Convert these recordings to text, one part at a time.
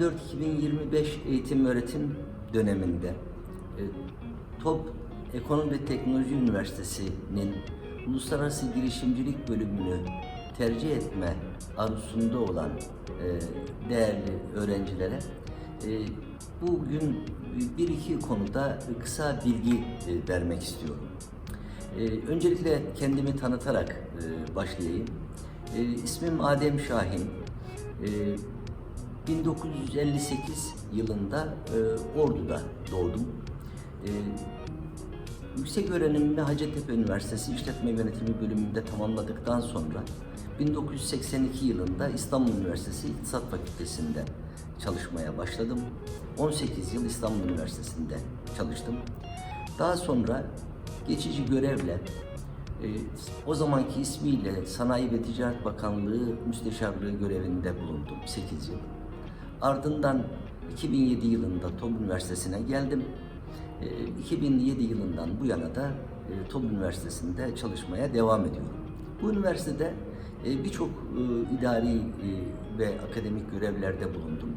2024-2025 eğitim öğretim döneminde e, TOP Ekonomi ve Teknoloji Üniversitesi'nin Uluslararası Girişimcilik bölümünü tercih etme arzusunda olan e, değerli öğrencilere e, bugün bir iki konuda kısa bilgi vermek istiyorum. Öncelikle kendimi tanıtarak başlayayım. E, Adem Şahin. 1958 yılında e, Ordu'da doğdum. E, yüksek öğrenimimi Hacettepe Üniversitesi İşletme Yönetimi bölümünde tamamladıktan sonra 1982 yılında İstanbul Üniversitesi İktisat Fakültesi'nde çalışmaya başladım. 18 yıl İstanbul Üniversitesi'nde çalıştım. Daha sonra geçici görevle e, o zamanki ismiyle Sanayi ve Ticaret Bakanlığı Müsteşarlığı görevinde bulundum 8 yıl. Ardından 2007 yılında TOB Üniversitesi'ne geldim. E, 2007 yılından bu yana da e, TOB Üniversitesi'nde çalışmaya devam ediyorum. Bu üniversitede e, birçok e, idari ve akademik görevlerde bulundum.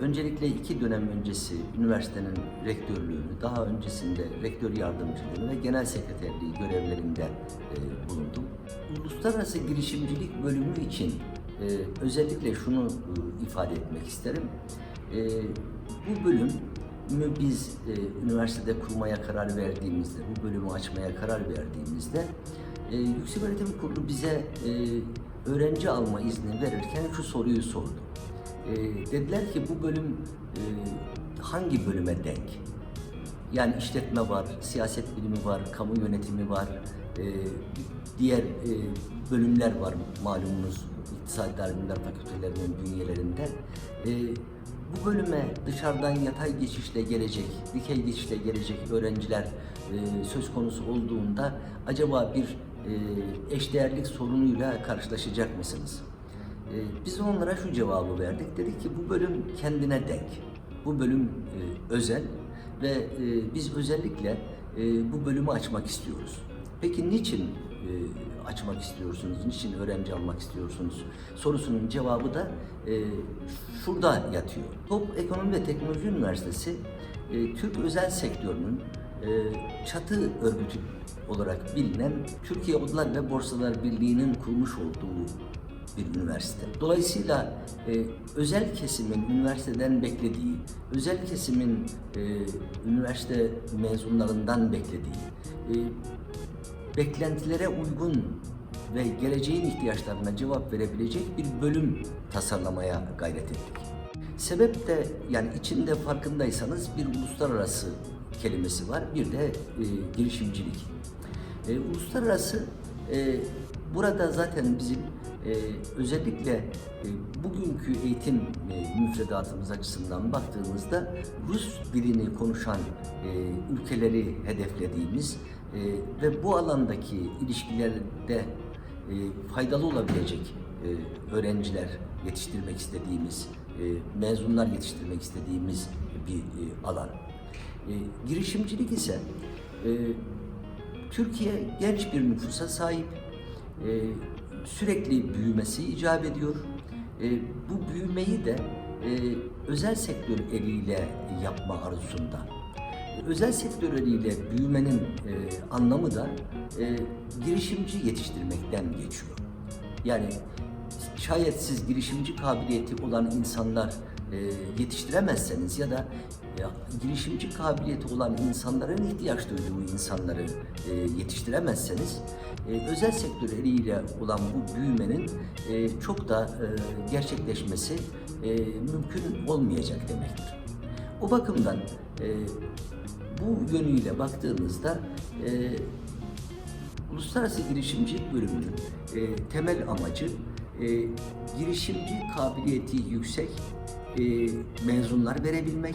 Öncelikle iki dönem öncesi üniversitenin rektörlüğünü, daha öncesinde rektör yardımcılığını ve genel sekreterliği görevlerinde bulundum. Uluslararası girişimcilik bölümü için e, özellikle şunu e, ifade etmek isterim. E, bu bölümü biz e, üniversitede kurmaya karar verdiğimizde, bu bölümü açmaya karar verdiğimizde e, Yüksek Öğretim Kurulu bize e, öğrenci alma izni verirken şu soruyu sordu. E, dediler ki bu bölüm e, hangi bölüme denk? Yani işletme var, siyaset bilimi var, kamu yönetimi var, e, diğer e, bölümler var malumunuz İktisadi Bilimler Fakültelerinin bünyelerinde. E, bu bölüme dışarıdan yatay geçişle gelecek, dikey geçişle gelecek öğrenciler e, söz konusu olduğunda acaba bir e, eşdeğerlik sorunuyla karşılaşacak mısınız? E, biz onlara şu cevabı verdik. Dedik ki bu bölüm kendine denk. Bu bölüm e, özel ve e, biz özellikle e, bu bölümü açmak istiyoruz. Peki niçin e, açmak istiyorsunuz, niçin öğrenci almak istiyorsunuz sorusunun cevabı da e, şurada yatıyor. Top Ekonomi ve Teknoloji Üniversitesi e, Türk özel sektörünün e, çatı örgütü olarak bilinen Türkiye Odalar ve Borsalar Birliği'nin kurmuş olduğu bir üniversite. Dolayısıyla e, özel kesimin üniversiteden beklediği, özel kesimin e, üniversite mezunlarından beklediği, e, beklentilere uygun ve geleceğin ihtiyaçlarına cevap verebilecek bir bölüm tasarlamaya gayret ettik. Sebep de yani içinde farkındaysanız bir uluslararası kelimesi var, bir de e, girişimcilik. E, uluslararası e, burada zaten bizim e, özellikle e, bugünkü eğitim e, müfredatımız açısından baktığımızda Rus dilini konuşan e, ülkeleri hedeflediğimiz ve bu alandaki ilişkilerde faydalı olabilecek öğrenciler yetiştirmek istediğimiz, mezunlar yetiştirmek istediğimiz bir alan. Girişimcilik ise Türkiye genç bir nüfusa sahip. Sürekli büyümesi icap ediyor. E, bu büyümeyi de e, özel sektör eliyle yapma arzusunda. E, özel sektör eliyle büyümenin e, anlamı da e, girişimci yetiştirmekten geçiyor. Yani şayet siz girişimci kabiliyeti olan insanlar yetiştiremezseniz ya da e, girişimci kabiliyeti olan insanların ihtiyaç duyduğu insanları e, yetiştiremezseniz e, özel sektör eliyle olan bu büyümenin e, çok da e, gerçekleşmesi e, mümkün olmayacak demektir. O bakımdan e, bu yönüyle baktığımızda e, Uluslararası Girişimcilik Bölümünün e, temel amacı e, girişimci kabiliyeti yüksek e, mezunlar verebilmek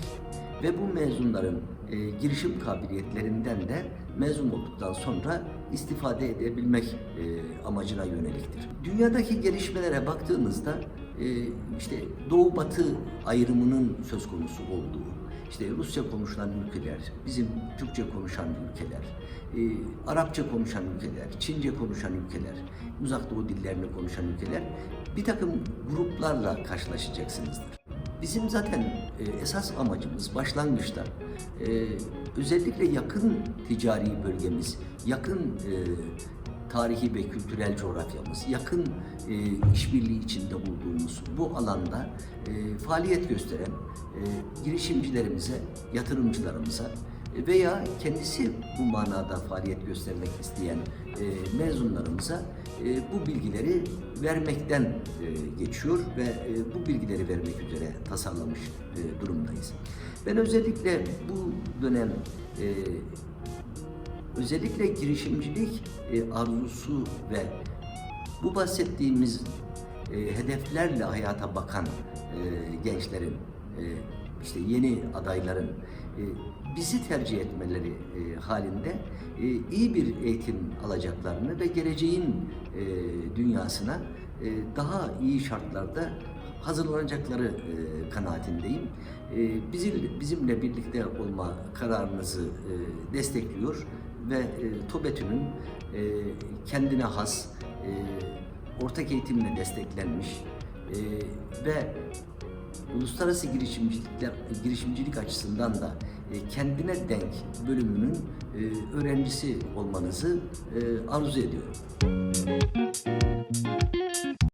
ve bu mezunların e, girişim kabiliyetlerinden de mezun olduktan sonra istifade edebilmek e, amacına yöneliktir. Dünyadaki gelişmelere baktığımızda e, işte Doğu Batı ayrımının söz konusu olduğu, işte Rusça konuşulan ülkeler, bizim Türkçe konuşan ülkeler, e, Arapça konuşan ülkeler, Çince konuşan ülkeler, uzak doğu dillerini konuşan ülkeler bir takım gruplarla karşılaşacaksınızdır. Bizim zaten e, esas amacımız başlangıçta e, özellikle yakın ticari bölgemiz, yakın e, tarihi ve kültürel coğrafyamız, yakın işbirliği içinde bulduğumuz bu alanda faaliyet gösteren girişimcilerimize, yatırımcılarımıza veya kendisi bu manada faaliyet göstermek isteyen e, mezunlarımıza e, bu bilgileri vermekten e, geçiyor ve e, bu bilgileri vermek üzere tasarlamış e, durumdayız. Ben özellikle bu dönem e, özellikle girişimcilik e, arzusu ve bu bahsettiğimiz e, hedeflerle hayata bakan e, gençlerin, e, işte yeni adayların bizi tercih etmeleri e, halinde e, iyi bir eğitim alacaklarını ve geleceğin e, dünyasına e, daha iyi şartlarda hazırlanacakları e, kanaatindeyim. E, bizim, bizimle birlikte olma kararınızı e, destekliyor ve e, TOBETÜ'nün e, kendine has, e, ortak eğitimle desteklenmiş e, ve uluslararası girişimcilikler, girişimcilik açısından da e, kendine denk bölümünün e, öğrencisi olmanızı e, arzu ediyorum.